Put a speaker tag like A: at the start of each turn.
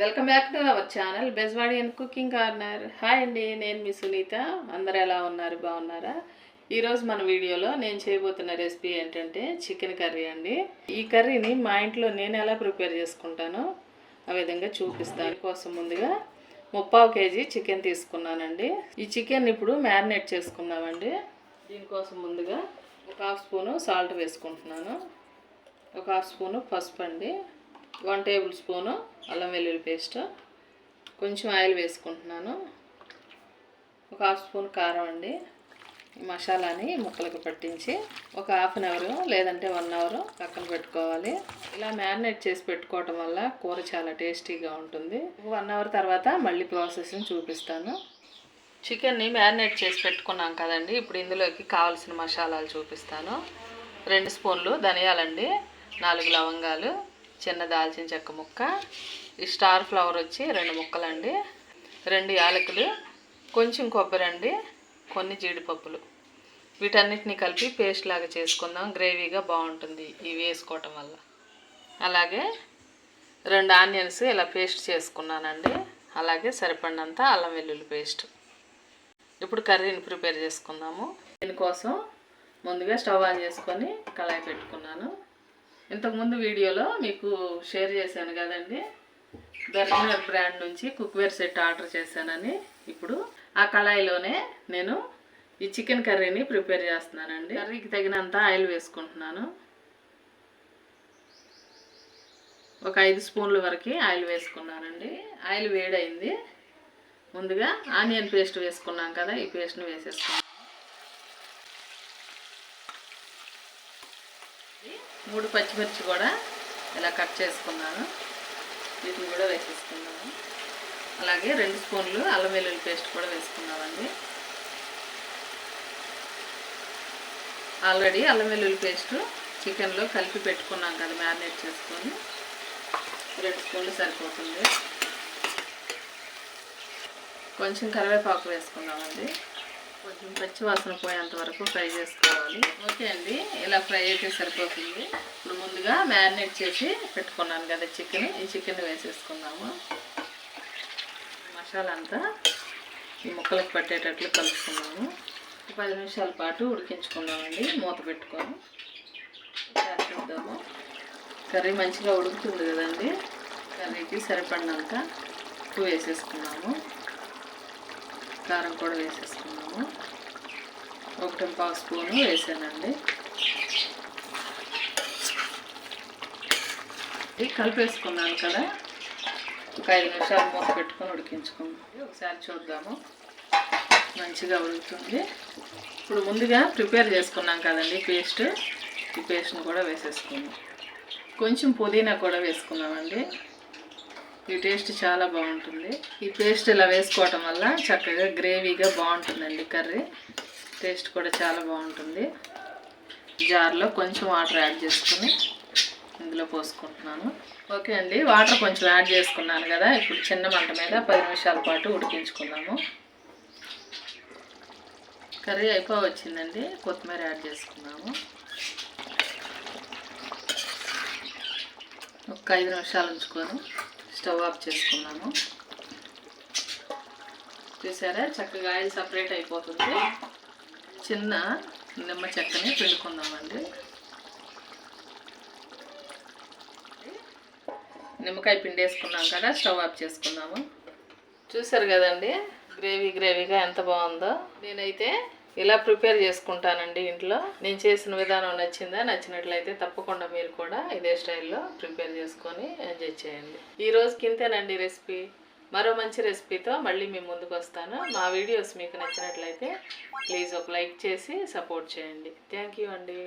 A: Welcome back to our channel Bezwadi and cooking corner. Hi అండి నేను మీ సునీత. అందరు ఎలా ఉన్నారు? బాగున్నారా? ఈరోజు మన వీడియోలో నేను చేయబోతున్న రెసిపీ ఏంటంటే చికెన్ కర్రీ అండి. ఈ కర్రీని మా ఇంట్లో నేను ఎలా ప్రిపేర్ చేసుకుంటానో ఆ విధంగా చూపిస్తాను. కోసం ముందుగా ముప్పావు కేజీ చికెన్ తీసుకున్నానండి. ఈ చికెన్ ఇప్పుడు మ్యారినేట్ చేసుకుందామండి దీనికోసం ముందుగా ఒక హాఫ్ స్పూను సాల్ట్ వేసుకుంటున్నాను. ఒక హాఫ్ స్పూను పసుపు అండి. వన్ టేబుల్ స్పూను అల్లం వెల్లుల్లి పేస్ట్. కొంచెం ఆయిల్ వేసుకుంటున్నాను. ఒక హాఫ్ స్పూన్ కారం అండి. మసాలాని ముక్కలకు పట్టించి ఒక హాఫ్ అన్ అవర్ లేదంటే వన్ అవర్ పక్కన పెట్టుకోవాలి. ఇలా మ్యారినేట్ చేసి పెట్టుకోవటం వల్ల కూర చాలా టేస్టీగా ఉంటుంది. వన్ అవర్ తర్వాత మళ్ళీ ప్రాసెస్ని చూపిస్తాను. చికెన్ని మ్యారినేట్ చేసి పెట్టుకున్నాం కదండి. ఇప్పుడు ఇందులోకి కావాల్సిన మసాలాలు చూపిస్తాను. రెండు స్పూన్లు ధనియాలండి నాలుగు లవంగాలు చిన్న దాల్చిన చెక్క ముక్క ఈ స్టార్ ఫ్లవర్ వచ్చి రెండు ముక్కలండి రెండు యాలకులు కొంచెం కొబ్బరి అండి కొన్ని జీడిపప్పులు. వీటన్నిటిని కలిపి పేస్ట్ లాగా చేసుకుందాం గ్రేవీగా బాగుంటుంది ఇవి వేసుకోవటం వల్ల. అలాగే రెండు ఆనియన్స్ ఇలా పేస్ట్ చేసుకున్నానండి అలాగే సరిపడినంత అల్లం వెల్లుల్లి పేస్ట్. ఇప్పుడు కర్రీని ప్రిపేర్ చేసుకుందాము. దీనికోసం ముందుగా స్టవ్ ఆన్ చేసుకొని కళాయి పెట్టుకున్నాను. ఇంతకుముందు వీడియోలో మీకు షేర్ చేశాను కదండి. బెర్నర్ బ్రాండ్ నుంచి కుక్వేర్ సెట్ ఆర్డర్ చేశానని ఇప్పుడు ఆ కళాయిలోనే నేను ఈ చికెన్ కర్రీని ప్రిపేర్ చేస్తున్నానండి. కర్రీకి తగినంత ఆయిల్ వేసుకుంటున్నాను. ఒక ఐదు స్పూన్ల వరకు ఆయిల్ వేసుకున్నానండి. ఆయిల్ వేడైంది. ముందుగా ఆనియన్ పేస్ట్ వేసుకున్నాం కదా ఈ పేస్ట్ని వేసేసుకున్నాం మూడు పచ్చిమిర్చి కూడా ఇలా కట్ చేసుకున్నాను. వీటిని కూడా వేసేసుకున్నాను అలాగే రెండు స్పూన్లు అల్లం వెల్లుల్లి పేస్ట్ కూడా వేసుకున్నామండి ఆల్రెడీ అల్లం వెల్లుల్లి పేస్టు చికెన్లో కలిపి పెట్టుకున్నాం కదా మ్యారినేట్ చేసుకొని. రెండు స్పూన్లు సరిపోతుంది. కొంచెం కరివేపాకు వేసుకున్నామండి కొంచెం పచ్చి వాసన పోయేంత వరకు ఫ్రై చేసుకోవాలి. ఓకే అండి ఇలా ఫ్రై అయితే సరిపోతుంది. ఇప్పుడు ముందుగా మ్యారినేట్ చేసి పెట్టుకున్నాను కదా చికెన్ ఈ చికెన్ వేసేసుకుందాము. మసాలా అంతా ఈ ముక్కలకు పట్టేటట్లు కలుపుకున్నాము పది నిమిషాల పాటు ఉడికించుకున్నామండి మూత పెట్టుకొని. చేద్దాము. కర్రీ మంచిగా ఉడుకుతుంది కదండి కర్రీకి సరిపడినంత ఉప్పు వేసేసుకున్నాము. కారం కూడా వేసేసుకున్నాము. ఒకటి పావు స్పూను వేసానండి. ఇది కలిపేసుకున్నాను కదా. ఒక ఐదు నిమిషాలు మూత పెట్టుకొని ఉడికించుకుంది. ఒకసారి చూద్దాము. మంచిగా ఉడుకుతుంది. ఇప్పుడు ముందుగా ప్రిపేర్ చేసుకున్నాం కదండి పేస్ట్. ఈ పేస్ట్ని కూడా వేసేసుకుందాం. కొంచెం పుదీనా కూడా వేసుకున్నామండి ఈ టేస్ట్ చాలా బాగుంటుంది. ఈ పేస్ట్ ఇలా వేసుకోవటం వల్ల చక్కగా గ్రేవీగా బాగుంటుందండి కర్రీ. టేస్ట్ కూడా చాలా బాగుంటుంది. జార్లో కొంచెం వాటర్ యాడ్ చేసుకుని ఇందులో పోసుకుంటున్నాను. ఓకే అండి వాటర్ కొంచెం యాడ్ చేసుకున్నాను కదా ఇప్పుడు చిన్న మంట మీద పది నిమిషాల పాటు ఉడికించుకున్నాము కర్రీ అయిపో వచ్చిందండి కొత్తిమీర యాడ్ చేసుకున్నాము. ఒక ఐదు నిమిషాలు ఉంచుకొని. స్టవ్ ఆఫ్ చేసుకున్నాము చూసారా? చక్కగా ఆయిల్ సపరేట్ అయిపోతుంది. చిన్న నిమ్మ చెక్కని పిండుకుందామండి. నిమ్మకాయ పిండి వేసుకున్నాం కదా స్టవ్ ఆఫ్ చేసుకున్నాము. చూసారు కదండి? గ్రేవీ గ్రేవీగా ఎంత బాగుందో. నేనైతే ఇలా ప్రిపేర్ చేసుకుంటానండి ఇంట్లో. నేను చేసిన విధానం నచ్చిందా నచ్చినట్లయితే తప్పకుండా మీరు కూడా ఇదే స్టైల్లో ప్రిపేర్ చేసుకొని ఎంజాయ్ చేయండి. ఈ రోజుకి ఇంతేనండి రెసిపీ. మరో మంచి రెసిపీతో మళ్ళీ మీ ముందుకు వస్తాను. మా వీడియోస్ మీకు నచ్చినట్లయితే ప్లీజ్ ఒక లైక్ చేసి సపోర్ట్ చేయండి. థ్యాంక్ యూ అండి.